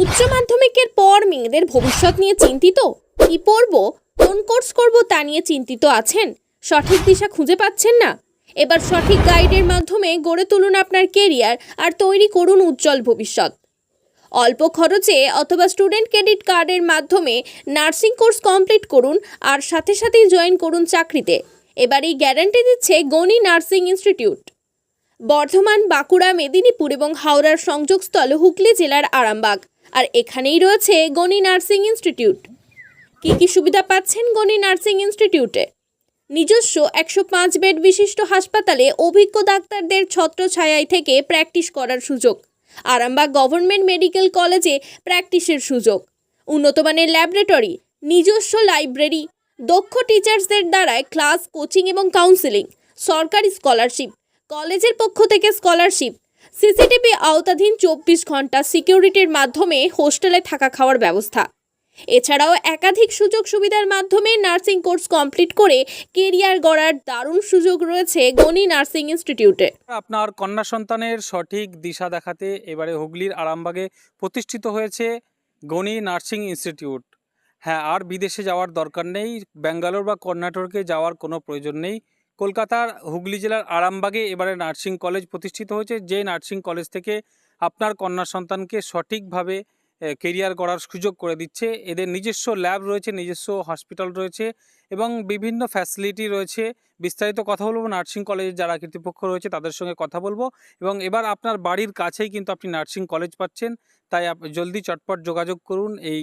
উচ্চ মাধ্যমিকের পর মেয়েদের ভবিষ্যৎ নিয়ে চিন্তিত? কি পড়ব? কোন কোর্স করব তা নিয়ে চিন্তিত আছেন? সঠিক দিশা খুঁজে পাচ্ছেন না? এবার সঠিক গাইডের মাধ্যমে গড়ে তুলুন আপনার কেরিয়ার আর তৈরি করুন উজ্জ্বল ভবিষ্যৎ। অল্প খরচে অথবা স্টুডেন্ট ক্রেডিট কার্ডের মাধ্যমে নার্সিং কোর্স কমপ্লিট করুন আর সাথে সাথেই জয়েন করুন চাকরিতে। এবার এই গ্যারান্টি দিচ্ছে গণি নার্সিং ইনস্টিটিউট। বর্ধমান, বাঁকুড়া, মেদিনীপুর এবং হাওড়ার সংযোগস্থল হুগলি জেলার আরামবাগ। আর এখানেই রয়েছে গণি নার্সিং ইনস্টিটিউট। কি কি সুবিধা পাচ্ছেন গণি নার্সিং ইনস্টিটিউটে? নিজস্ব একশো পাঁচ বেড বিশিষ্ট হাসপাতালে অভিজ্ঞ ডাক্তারদের ছত্রছায়ায় থেকে প্র্যাকটিস করার সুযোগ। আরামবাগ গভর্নমেন্ট মেডিকেল কলেজে প্র্যাকটিসের সুযোগ। উন্নতমানের ল্যাবরেটরি, নিজস্ব লাইব্রেরি, দক্ষ টিচার্সদের দ্বারায় ক্লাস, কোচিং এবং কাউন্সেলিং, সরকারি স্কলারশিপ, কলেজের পক্ষ থেকে স্কলারশিপ সিসিটিভি আওতাধীন চব্বিশ ঘণ্টা সিকিউরিটির মাধ্যমে হোস্টেলে থাকা খাওয়ার ব্যবস্থা। এছাড়াও একাধিক সুযোগ সুবিধার মাধ্যমে নার্সিং কোর্স কমপ্লিট করে কেরিয়ার গড়ার দারুণ সুযোগ রয়েছে গণি নার্সিং ইনস্টিটিউটে। আপনার কন্যা সন্তানের সঠিক দিশা দেখাতে এবারে হুগলির আরামবাগে প্রতিষ্ঠিত হয়েছে গণি নার্সিং ইনস্টিটিউট। হ্যাঁ আর বিদেশে যাওয়ার দরকার নেই। ব্যাঙ্গালোর বা কর্ণাটকে যাওয়ার কোনো প্রয়োজন নেই। কলকাতার হুগলি জেলার আরামবাগে এবারে নার্সিং কলেজ প্রতিষ্ঠিত হয়েছে। যে নার্সিং কলেজ থেকে আপনার কন্যা সন্তানকে সঠিকভাবে কেরিয়ার করার সুযোগ করে দিচ্ছে। এদের নিজস্ব ল্যাব রয়েছে, নিজস্ব হসপিটাল রয়েছে এবং বিভিন্ন ফ্যাসিলিটি রয়েছে। বিস্তারিত কথা বলব, নার্সিং কলেজের যারা কর্তৃপক্ষ রয়েছে তাদের সঙ্গে কথা বলব এবং এবার আপনার বাড়ির কাছেই কিন্তু আপনি নার্সিং কলেজ পাচ্ছেন। তাই জলদি চটপট যোগাযোগ করুন এই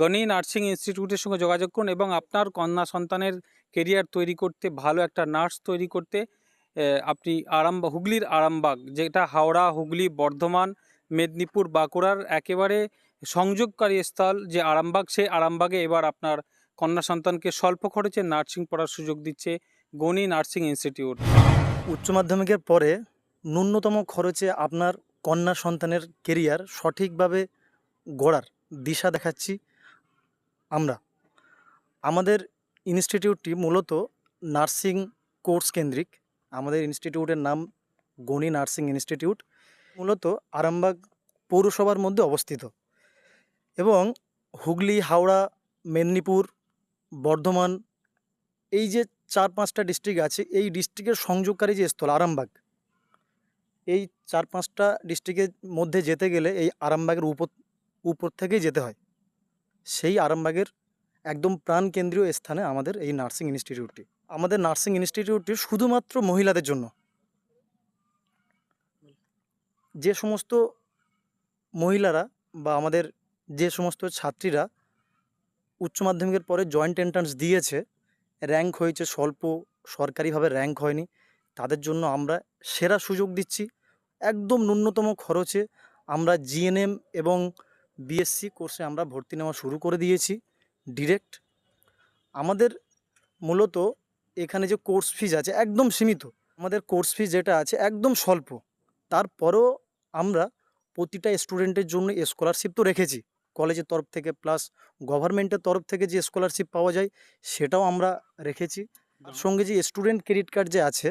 গনি নার্সিং ইনস্টিটিউটের সঙ্গে যোগাযোগ করুন এবং আপনার কন্যা সন্তানের কেরিয়ার তৈরি করতে, ভালো একটা নার্স তৈরি করতে আপনি আরামবাগ হুগলির আরামবাগ, যেটা হাওড়া, হুগলি, বর্ধমান, মেদিনীপুর, বাঁকুড়ার একেবারে সংযোগকারী স্থল যে আরামবাগ, সেই আরামবাগে এবার আপনার কন্যা সন্তানকে স্বল্প খরচে নার্সিং পড়ার সুযোগ দিচ্ছে গণি নার্সিং ইনস্টিটিউট উচ্চ মাধ্যমিকের পরে ন্যূনতম খরচে আপনার কন্যা সন্তানের কেরিয়ার সঠিকভাবে গড়ার দিশা দেখাচ্ছি আমরা। আমাদের ইনস্টিটিউটটি মূলত নার্সিং কোর্স কেন্দ্রিক। আমাদের ইনস্টিটিউটের নাম গণি নার্সিং ইনস্টিটিউট, মূলত আরামবাগ পৌরসভার মধ্যে অবস্থিত। এবং হুগলি, হাওড়া, মেদিনীপুর, বর্ধমান, এই যে চার পাঁচটা ডিস্ট্রিক্ট আছে, এই ডিস্ট্রিক্টের সংযোগকারী যে স্থল আরামবাগ, এই চার পাঁচটা ডিস্ট্রিক্টের মধ্যে যেতে গেলে এই আরামবাগের উপর উপর থেকেই যেতে হয়। সেই আরামবাগের একদম প্রাণকেন্দ্রীয় স্থানে আমাদের এই নার্সিং ইনস্টিটিউটটি। আমাদের নার্সিং ইনস্টিটিউটটি শুধুমাত্র মহিলাদের জন্য। যে সমস্ত মহিলারা বা আমাদের যে সমস্ত ছাত্রীরা উচ্চ মাধ্যমিকের পরে জয়েন্ট এন্ট্রান্স দিয়েছে, র্যাঙ্ক হয়েছে স্বল্প, সরকারিভাবে র্যাঙ্ক হয়নি, তাদের জন্য আমরা সেরা সুযোগ দিচ্ছি। একদম ন্যূনতম খরচে আমরা জিএনএম এবং বিএসসি কোর্সে আমরা ভর্তি নেওয়া শুরু করে দিয়েছি। ডিরেক্ট আমাদের মূলত এখানে যে কোর্স ফিজ আছে একদম সীমিত। আমাদের কোর্স ফিজ যেটা আছে একদম স্বল্প। তারপরেও আমরা প্রতিটা স্টুডেন্টের জন্য স্কলারশিপ তো রেখেছি। কলেজের তরফ থেকে প্লাস গভর্নমেন্টের তরফ থেকে যে স্কলারশিপ পাওয়া যায় সেটাও আমরা রেখেছি। তার সঙ্গে যে স্টুডেন্ট ক্রেডিট কার্ড যে আছে,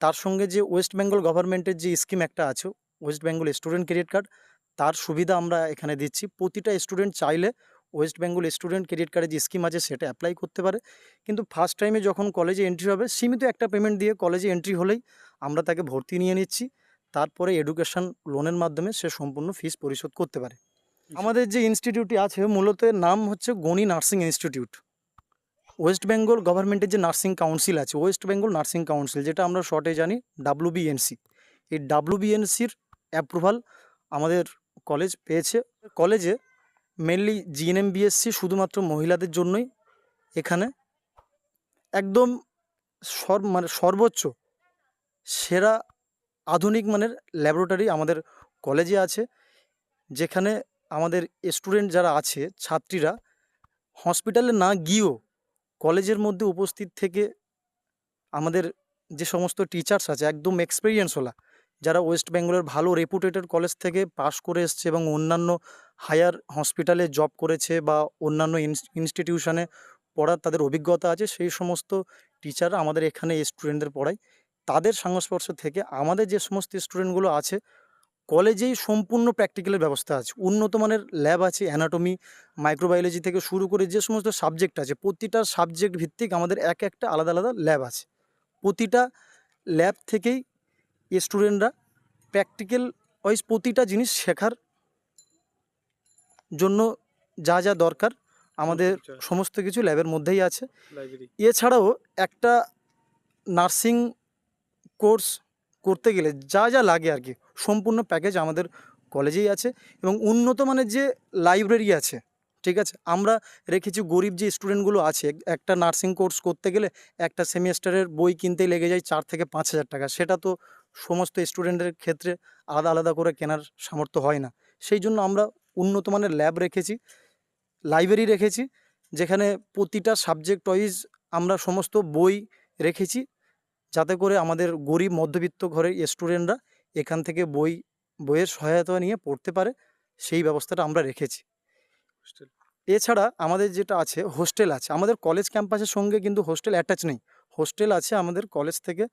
তার সঙ্গে যে ওয়েস্ট বেঙ্গল গভর্নমেন্টের যে স্কিম একটা আছে West Bengal student credit card তার সুবিধা আমরা এখানে দিচ্ছি। প্রতিটা স্টুডেন্ট চাইলে ওয়েস্ট বেঙ্গল স্টুডেন্ট ক্রেডিট কার্ডের যে স্কিম আছে সেটা অ্যাপ্লাই করতে পারে। কিন্তু ফার্স্ট টাইমে যখন কলেজে এন্ট্রি হবে সীমিত একটা পেমেন্ট দিয়ে কলেজে এন্ট্রি হলেই আমরা তাকে ভর্তি নিয়ে নিচ্ছি। তারপরে এডুকেশন লোনের মাধ্যমে সে সম্পূর্ণ ফিস পরিশোধ করতে পারে। আমাদের যে ইনস্টিটিউটটি আছে মূলত নাম হচ্ছে Gani nursing institute West Bengal গভর্নমেন্টের যে নার্সিং কাউন্সিল আছে ওয়েস্ট বেঙ্গল নার্সিং কাউন্সিল যেটা আমরা শর্টে জানি ডাব্লিউবিএনসি এই ডাব্লিউবিএনসির অ্যাপ্রুভাল আমাদের কলেজ পেয়েছে। কলেজে মেনলি জিএনএম বিএসসি শুধুমাত্র মহিলাদের জন্যই এখানে। একদম সর মানে সর্বোচ্চ সেরা আধুনিক মানের ল্যাবরেটরি আমাদের কলেজে আছে, যেখানে আমাদের স্টুডেন্ট যারা আছে, ছাত্রীরা হসপিটালে না গিয়েও কলেজের মধ্যে উপস্থিত থেকে আমাদের যে সমস্ত টিচার্স আছে, একদম এক্সপিরিয়েন্সওয়ালা যারা ওয়েস্ট বেঙ্গলের ভালো রেপুটেটেড কলেজ থেকে পাশ করে এসছে এবং অন্যান্য হায়ার হসপিটালে জব করেছে বা অন্যান্য ইনস্টিটিউশনে পড়ার তাদের অভিজ্ঞতা আছে, সেই সমস্ত টিচাররা আমাদের এখানে স্টুডেন্টদের পড়ায়। তাদের সংস্পর্শ থেকে আমাদের যে সমস্ত স্টুডেন্টগুলো আছে, কলেজেই সম্পূর্ণ প্র্যাকটিক্যালের ব্যবস্থা আছে। উন্নত মানের ল্যাব আছে, অ্যানাটমি, মাইক্রোবায়োলজি থেকে শুরু করে যে সমস্ত সাবজেক্ট আছে, প্রতিটা সাবজেক্ট ভিত্তিক আমাদের এক একটা আলাদা আলাদা ল্যাব আছে। প্রতিটা ল্যাব থেকেই স্টুডেন্টরা প্র্যাকটিক্যাল ওয়াইজ প্রতিটা জিনিস শেখার জন্য যা যা দরকার আমাদের। সমস্ত কিছু ল্যাবের মধ্যেই আছে। এছাড়াও একটা নার্সিং কোর্স করতে গেলে যা যা লাগে আর কি সম্পূর্ণ প্যাকেজ আমাদের কলেজেই আছে এবং উন্নত মানের যে লাইব্রেরি আছে ঠিক আছে? আমরা রেখেছি গরিব যে স্টুডেন্টগুলো আছে একটা নার্সিং কোর্স করতে গেলে একটা সেমিস্টারের বই কিনতে লেগে যায় চার থেকে পাঁচ হাজার টাকা সেটা তো সমস্ত স্টুডেন্টের ক্ষেত্রে আলাদা আলাদা করে কেনার সামর্থ্য হয় না। সেই জন্য আমরা উন্নত মানের ল্যাব রেখেছি লাইব্রেরি রেখেছি যেখানে প্রতিটা সাবজেক্ট ওয়াইজ আমরা সমস্ত বই রেখেছি যাতে করে আমাদের গরিব মধ্যবিত্ত ঘরের স্টুডেন্টরা এখান থেকে বই বইয়ের সহায়তা নিয়ে পড়তে পারে সেই ব্যবস্থাটা আমরা রেখেছি। এছাড়া আমাদের যেটা আছে হোস্টেল আছে। আমাদের কলেজ ক্যাম্পাসের সঙ্গে কিন্তু হোস্টেল অ্যাটাচ নেই। হোস্টেল আছে আমাদের কলেজ থেকে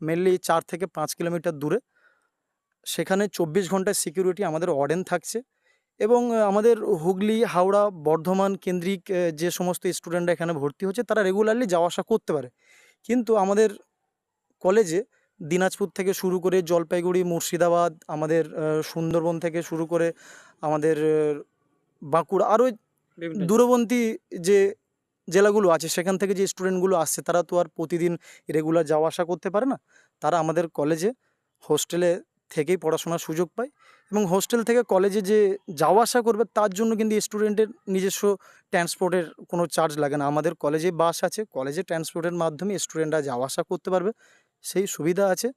মেনলি চার থেকে পাঁচ কিলোমিটার দূরে। সেখানে চব্বিশ ঘন্টায় সিকিউরিটি আমাদের অর্ডেন থাকছে এবং আমাদের হুগলি হাওড়া বর্ধমান কেন্দ্রিক যে সমস্ত স্টুডেন্টরা এখানে ভর্তি হচ্ছে তারা রেগুলারলি যাওয়া আসা করতে পারে। কিন্তু আমাদের কলেজে দিনাজপুর থেকে শুরু করে জলপাইগুড়ি মুর্শিদাবাদ আমাদের সুন্দরবন থেকে শুরু করে আমাদের বাঁকুড়া আরও দূরবর্তী যে জেলাগুলো আছে সেখান থেকে যে স্টুডেন্টগুলো আসছে তারা তো আর প্রতিদিন রেগুলার যাওয়া আসা করতে পারে না। তারা আমাদের কলেজে হোস্টেলে থেকেই পড়াশোনার সুযোগ পায় এবং হোস্টেল থেকে কলেজে যে যাওয়া আসা করবে তার জন্য কিন্তু স্টুডেন্টের নিজস্ব ট্রান্সপোর্টের কোনো চার্জ লাগে না। আমাদের কলেজে বাস আছে কলেজে ট্রান্সপোর্টের মাধ্যমে স্টুডেন্টরা যাওয়া আসা করতে পারবে সেই সুবিধা আছে।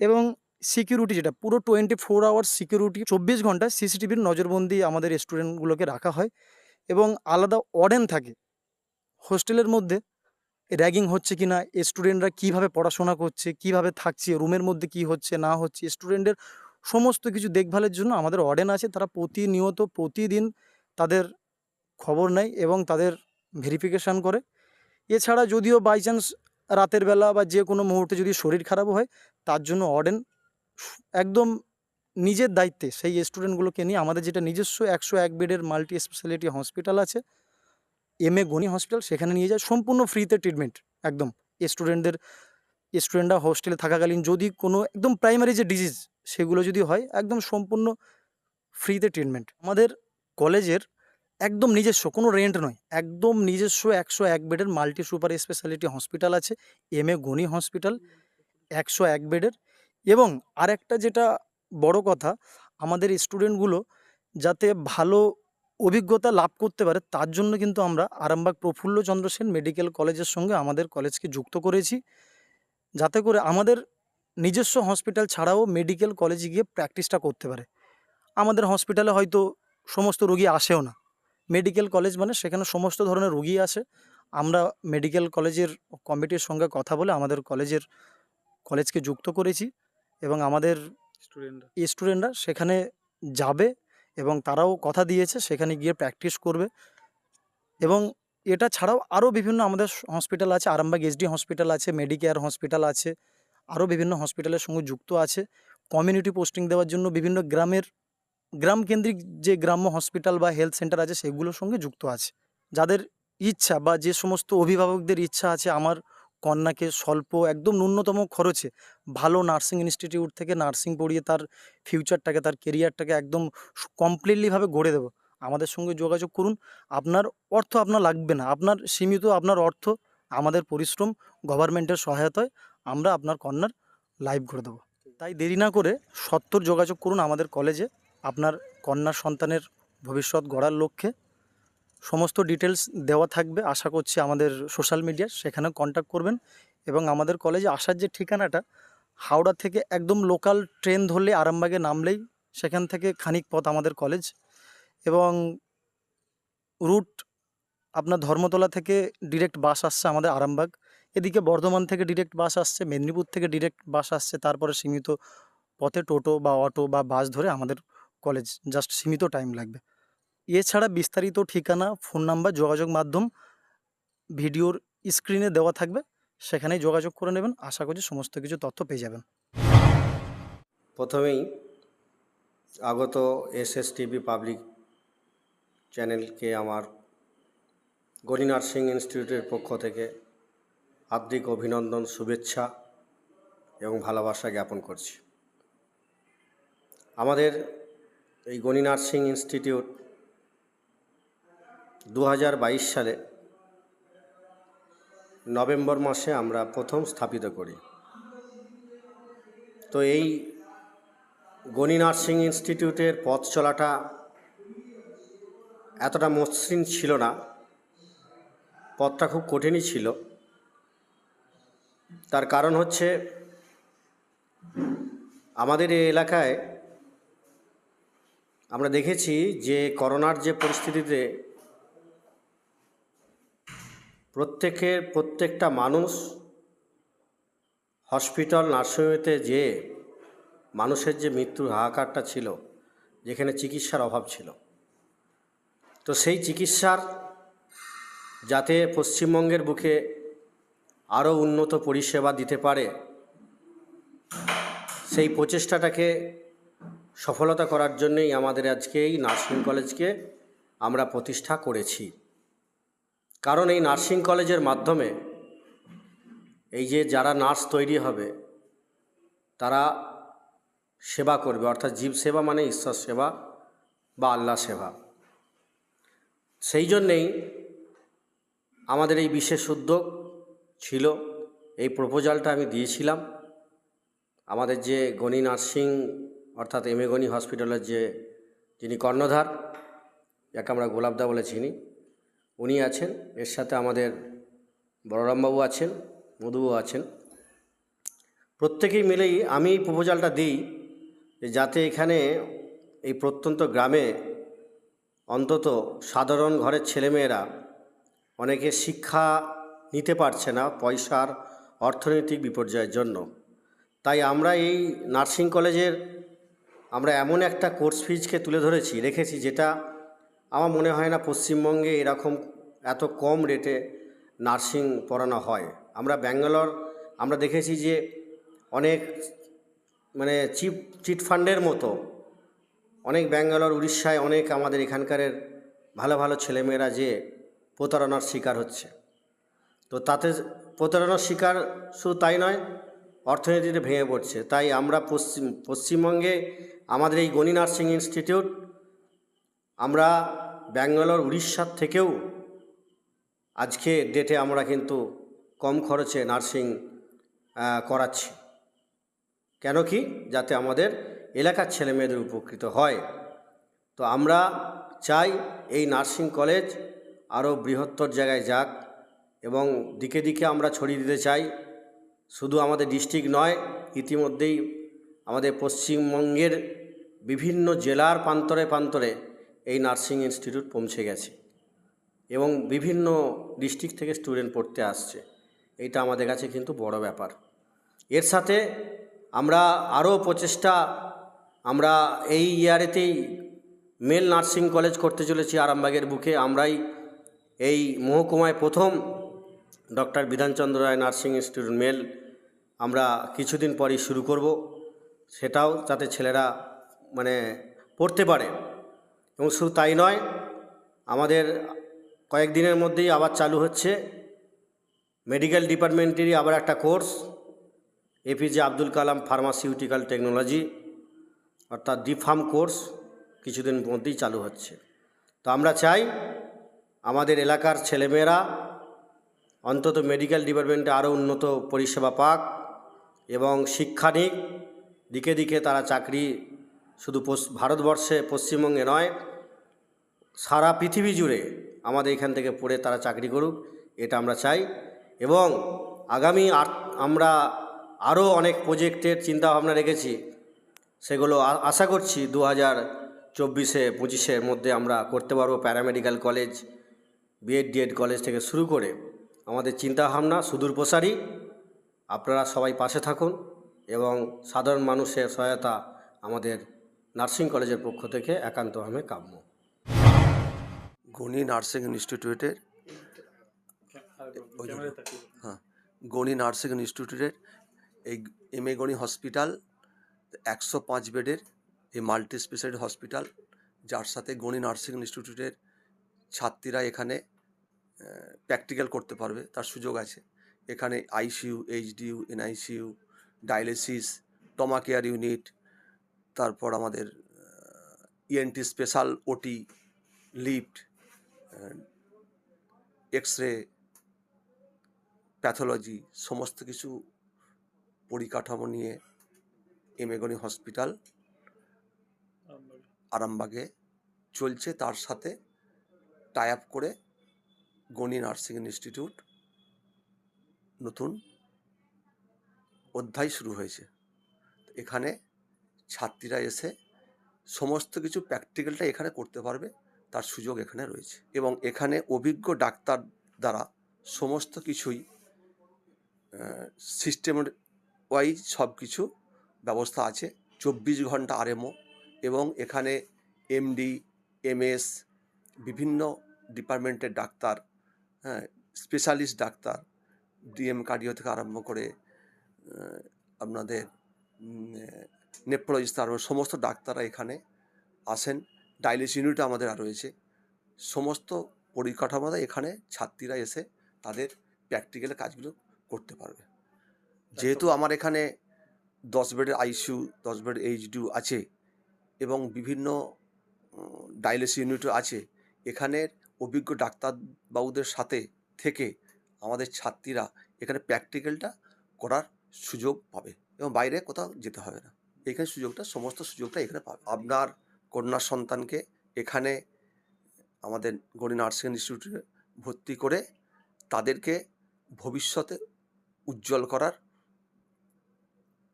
এবং সিকিউরিটি যেটা পুরো টোয়েন্টি ফোর আওয়ার সিকিউরিটি চব্বিশ ঘণ্টা সিসিটিভির নজরবন্দি আমাদের স্টুডেন্টগুলোকে রাখা হয় এবং আলাদা ওয়ার্ডেন থাকে। হোস্টেলের মধ্যে র্যাগিং হচ্ছে কি না স্টুডেন্টরা কীভাবে পড়াশোনা করছে, কীভাবে থাকছে, রুমের মধ্যে কি হচ্ছে, না হচ্ছে স্টুডেন্টের সমস্ত কিছু দেখভালের জন্য আমাদের অর্ডেন আছে, তারা প্রতিনিয়ত, প্রতিদিন তাদের খবর নেয় এবং তাদের ভেরিফিকেশান করে। এছাড়া যদিও বাই চান্স রাতের বেলা বা যে কোনো মুহূর্তে যদি শরীর খারাপ হয়, তার জন্য অর্ডেন একদম নিজের দায়িত্বে সেই স্টুডেন্টগুলোকে নিয়ে আমাদের যেটা নিজস্ব একশো এক বেডের মাল্টি স্পেশালিটি হসপিটাল আছে এম এ গনি হসপিটাল সেখানে নিয়ে যায় সম্পূর্ণ ফ্রিতে ট্রিটমেন্ট একদম। স্টুডেন্টদের স্টুডেন্টরা হোস্টেলে থাকাকালীন যদি কোনো একদম প্রাইমারি যে ডিজিজ সেগুলো যদি হয়, একদম সম্পূর্ণ ফ্রিতে ট্রিটমেন্ট আমাদের কলেজের একদম নিজস্ব, কোনো রেন্ট নয়, একদম নিজস্ব একশো এক বেডের মাল্টি সুপার স্পেশালিটি হসপিটাল আছে এম এ গনি হসপিটাল একশো এক বেডের। এবং আরেকটা যেটা বড় কথা, আমাদের স্টুডেন্টগুলো যাতে ভালো অভিজ্ঞতা লাভ করতে পারে তার জন্য কিন্তু আমরা আরামবাগ প্রফুল্লচন্দ্র সেন মেডিকেল কলেজের সঙ্গে আমাদের কলেজকে যুক্ত করেছি। যাতে করে আমাদের নিজস্ব হসপিটাল ছাড়াও মেডিকেল কলেজে গিয়ে প্র্যাকটিসটা করতে পারে। আমাদের হসপিটালে হয়তো সমস্ত রোগী আসেও না। মেডিকেল কলেজ মানে সেখানে সমস্ত ধরনের রোগী আসে। আমরা মেডিকেল কলেজের কমিটির সঙ্গে কথা বলে আমাদের কলেজের কলেজকে যুক্ত করেছি এবং আমাদের স্টুডেন্টরা। স্টুডেন্টরা সেখানে যাবে এবং তারাও কথা দিয়েছে, সেখানে গিয়ে প্র্যাকটিস করবে। এবং এটা ছাড়াও আরও বিভিন্ন আমাদের হসপিটাল আছে, আরামবাগ এসডি হসপিটাল আছে মেডিকেয়ার হসপিটাল আছে, আরও বিভিন্ন হসপিটালের সঙ্গে যুক্ত আছে। কমিউনিটি পোস্টিং দেওয়ার জন্য বিভিন্ন গ্রামের গ্রাম কেন্দ্রিক যে গ্রাম্য হসপিটাল বা হেলথ সেন্টার আছে, সেগুলোর সঙ্গে যুক্ত আছে। যাদের ইচ্ছা বা যে সমস্ত অভিভাবকদের ইচ্ছা আছে, আমার কন্যাকে স্বল্প, একদম ন্যূনতম খরচে ভালো নার্সিং ইনস্টিটিউট থেকে নার্সিং পড়িয়ে তার ফিউচারটাকে তার কেরিয়ারটাকে একদম কমপ্লিটলিভাবে গড়ে দেবো। আমাদের সঙ্গে যোগাযোগ করুন। আপনার অর্থ আপনার লাগবে না। আপনার সীমিত আপনার অর্থ, আমাদের পরিশ্রম গভর্নমেন্টের সহায়তায় আমরা আপনার কন্যার লাইভ করে দেবো। তাই দেরি না করে সত্তর যোগাযোগ করুন আমাদের কলেজে আপনার কন্যার সন্তানের ভবিষ্যৎ গড়ার লক্ষ্যে। সমস্ত ডিটেলস দেওয়া থাকবে। আশা করছি আমাদের সোশ্যাল মিডিয়া সেখানে কন্ট্যাক্ট করবেন এবং আমাদের কলেজে আসার যে ঠিকানাটা, হাওড়া থেকে একদম লোকাল ট্রেন ধরলে আরামবাগে নামলেই সেখান থেকে খানিক পথ আমাদের কলেজ এবং রুট আপনার ধর্মতলা থেকে ডিরেক্ট বাস আসছে আমাদের আরামবাগ। এদিকে বর্ধমান থেকে ডিরেক্ট বাস আসছে, মেদিনীপুর থেকে ডিরেক্ট বাস আসছে, তারপরে সীমিত পথে টোটো বা অটো বা বাস ধরে আমাদের কলেজ জাস্ট সীমিত টাইম লাগবে। এছাড়া বিস্তারিত ঠিকানা ফোন নাম্বার যোগাযোগ মাধ্যম ভিডিওর স্ক্রিনে দেওয়া থাকবে। সেখানেই যোগাযোগ করে নেবেন। আশা করছি সমস্ত কিছু তথ্য পেয়ে যাবেন। প্রথমেই আগত এস এস টিভি পাবলিক চ্যানেলকে আমার গণি নার্সিং ইনস্টিটিউটের পক্ষ থেকে হার্দিক অভিনন্দন, শুভেচ্ছা এবং ভালোবাসা জ্ঞাপন করছি। আমাদের এই গণি নার্সিং ইনস্টিটিউট দু হাজার বাইশ সালে নভেম্বর মাসে আমরা প্রথম স্থাপিত করি। তো এই গণি নার্সিং ইনস্টিটিউটের পথ চলাটা এতটা মসৃণ ছিল না, পথটা খুব কঠিনই ছিল। তার কারণ হচ্ছে আমাদের এই এলাকায় আমরা দেখেছি যে করোনার যে পরিস্থিতিতে প্রত্যেকের প্রত্যেকটা মানুষ হসপিটাল নার্সিংহোমে যে মানুষের যে মৃত্যুর হাহাকারটা ছিল, যেখানে চিকিৎসার অভাব ছিল। তো সেই চিকিৎসার যাতে পশ্চিমবঙ্গের বুকে আরও উন্নত পরিষেবা দিতে পারে, সেই প্রচেষ্টাটাকে সফলতা করার জন্যই আমাদের আজকে এই নার্সিং কলেজকে আমরা প্রতিষ্ঠা করেছি। কারণ এই নার্সিং কলেজের মাধ্যমে এই যে যারা নার্স তৈরি হবে, তারা সেবা করবে। অর্থাৎ জীব সেবা মানে ঈশ্বর সেবা বা আল্লাহ সেবা। সেই জন্যেই আমাদের এই বিশেষ উদ্যোগ ছিল। এই প্রপোজালটা আমি দিয়েছিলাম। আমাদের যে গণি নার্সিং, অর্থাৎ এম এ গণি হসপিটালের যে, যিনি কর্ণধার, যাকে আমরা গোলাপদা বলে চিনি উনি আছেন, এর সাথে আমাদের বলরামবাবু আছেন, মধুবাবু আছেন। প্রত্যেকেই মিলেই আমি এই প্রপোজালটা দিই যাতে এখানে এই প্রত্যন্ত গ্রামে অন্তত সাধারণ ঘরের ছেলেমেয়েরা অনেকে শিক্ষা নিতে পারছে না পয়সার অর্থনৈতিক বিপর্যয়ের জন্য। তাই আমরা এই নার্সিং কলেজের আমরা এমন একটা কোর্স ফিজকে তুলে ধরেছি, রেখেছি যেটা আমার মনে হয় না পশ্চিমবঙ্গে এরকম এত কম রেটে নার্সিং পড়ানো হয়। আমরা ব্যাঙ্গালোর, আমরা দেখেছি যে অনেক মানে চিপ, চিট ফান্ডের মতো অনেক ব্যাঙ্গালোর, উড়িষ্যায় অনেক আমাদের এখানকারের ভালো ভালো ছেলেমেয়েরা যে প্রতারণার শিকার হচ্ছে। তো তাতে প্রতারণার শিকার শুধু তাই নয়, অর্থনীতিতে ভেঙে পড়ছে। তাই আমরা পশ্চিম, পশ্চিমবঙ্গে আমাদের এই গণি নার্সিং ইনস্টিটিউট আমরা ব্যাঙ্গালোর, উড়িষ্যার থেকেও আজকে ডেটে আমরা কিন্তু কম খরচে নার্সিং করাচ্ছি। কেন কি? যাতে আমাদের এলাকার ছেলেমেয়েদের উপকৃত হয়। তো আমরা চাই এই নার্সিং কলেজ আরও বৃহত্তর জায়গায় যাক এবং দিকে দিকে আমরা ছড়িয়ে দিতে চাই। শুধু আমাদের ডিস্ট্রিক্ট নয়, ইতিমধ্যেই আমাদের পশ্চিমবঙ্গের বিভিন্ন জেলার প্রান্তরে প্রান্তরে এই নার্সিং ইনস্টিটিউট পৌঁছে গেছে এবং বিভিন্ন ডিস্ট্রিক্ট থেকে স্টুডেন্ট পড়তে আসছে। এটা আমাদের কাছে কিন্তু বড় ব্যাপার। এর সাথে আমরা আরও প্রচেষ্টা, আমরা এই ইয়ারেতেই মেল নার্সিং কলেজ করতে চলেছি আরামবাগের বুকে। আমরাই এই মহকুমায় প্রথম doctor Bidhan Chandra Roy nursing institute mail আমরা কিছুদিন পরই শুরু করব। সেটাও যাতে ছেলেরা মানে পড়তে পারে। এবং শুধু তাই নয়, আমাদের কয়েকদিনের মধ্যেই আবার চালু হচ্ছে মেডিকেল ডিপার্টমেন্টেরই আবার একটা course APJ Abdul Kalam pharmaceutical technology অর্থাৎ ডিফার্ম কোর্স কিছুদিন মধ্যেই চালু হচ্ছে। তো আমরা চাই আমাদের এলাকার ছেলেমেয়েরা অন্তত মেডিকেল ডিপার্টমেন্টে আরও উন্নত পরিষেবা পাক এবং শিক্ষা নিক। দিকে দিকে তারা চাকরি শুধু ভারতবর্ষে পশ্চিমবঙ্গে নয় সারা পৃথিবী জুড়ে আমাদের এখান থেকে পড়ে তারা চাকরি করুক, এটা আমরা চাই। এবং আগামী আমরা আরও অনেক প্রজেক্টের চিন্তাভাবনা রেখেছি, সেগুলো আশা করছি দু হাজার চব্বিশে পঁচিশের মধ্যে আমরা করতে পারব paramedical college, B Ed, D Ed college থেকে শুরু করে আমাদের চিন্তাভাবনা সুদূর প্রসারী। আপনারা সবাই পাশে থাকুন এবং সাধারণ মানুষের সহায়তা আমাদের নার্সিং কলেজের পক্ষ থেকে একান্তভাবে কাম্য। গণি নার্সিং ইনস্টিটিউটের হ্যাঁ গণি নার্সিং ইনস্টিটিউটের এই এম এ গণি হসপিটাল, একশো পাঁচ বেডের এই মাল্টি স্পেশালিটি হসপিটাল, যার সাথে গণি নার্সিং ইনস্টিটিউটের ছাত্রীরা এখানে প্র্যাকটিক্যাল করতে পারবে, তার সুযোগ আছে। এখানে ICU HDU NICU dialysis trauma care unit, তারপর আমাদের ENT special OT, lift X ray pathology সমস্ত কিছু পরিকাঠামো নিয়ে এমেগনি হসপিটাল আরামবাগে চলছে। তার সাথে টাই আপ করে গণি নার্সিং ইনস্টিটিউট নতুন অধ্যায় শুরু হয়েছে। এখানে ছাত্রীরা এসে সমস্ত কিছু প্র্যাকটিক্যালটা এখানে করতে পারবে। তার সুযোগ এখানে রয়েছে। এবং এখানে অভিজ্ঞ ডাক্তার দ্বারা সমস্ত কিছুই সিস্টেমের ওয়াইজ সব কিছু ব্যবস্থা আছে। চব্বিশ ঘণ্টা আরএমও এবং এখানে এমডি এমএস বিভিন্ন ডিপার্টমেন্টের ডাক্তার হ্যাঁ স্পেশালিস্ট ডাক্তার ডিএম কার্ডিও থেকে আরম্ভ করে আপনাদের নেপ্রোলজিস্ট আরও সমস্ত ডাক্তাররা এখানে আসেন। ডায়ালিস ইউনিট আমাদের আর রয়েছে। সমস্ত পরিকাঠামোটা এখানে ছাত্রীরা এসে তাদের প্র্যাকটিক্যাল কাজগুলো করতে পারবে। যেহেতু আমার এখানে দশ বেডের আইসিইউ দশ বেড এইচডিউ আছে এবং বিভিন্ন ডায়ালিস ইউনিটও আছে এখানের অভিজ্ঞ ডাক্তারবাবুদের সাথে থেকে আমাদের ছাত্রীরা এখানে প্র্যাকটিক্যালটা করার সুযোগ পাবে এবং বাইরে কোথাও যেতে হবে না। এখানে সুযোগটা সমস্ত সুযোগটা এখানে পাবে। আপনার কন্যা সন্তানকে এখানে আমাদের গণি নার্সিং ইনস্টিটিউটে ভর্তি করে তাদেরকে ভবিষ্যতে উজ্জ্বল করার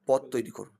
পথ তৈরি করুন।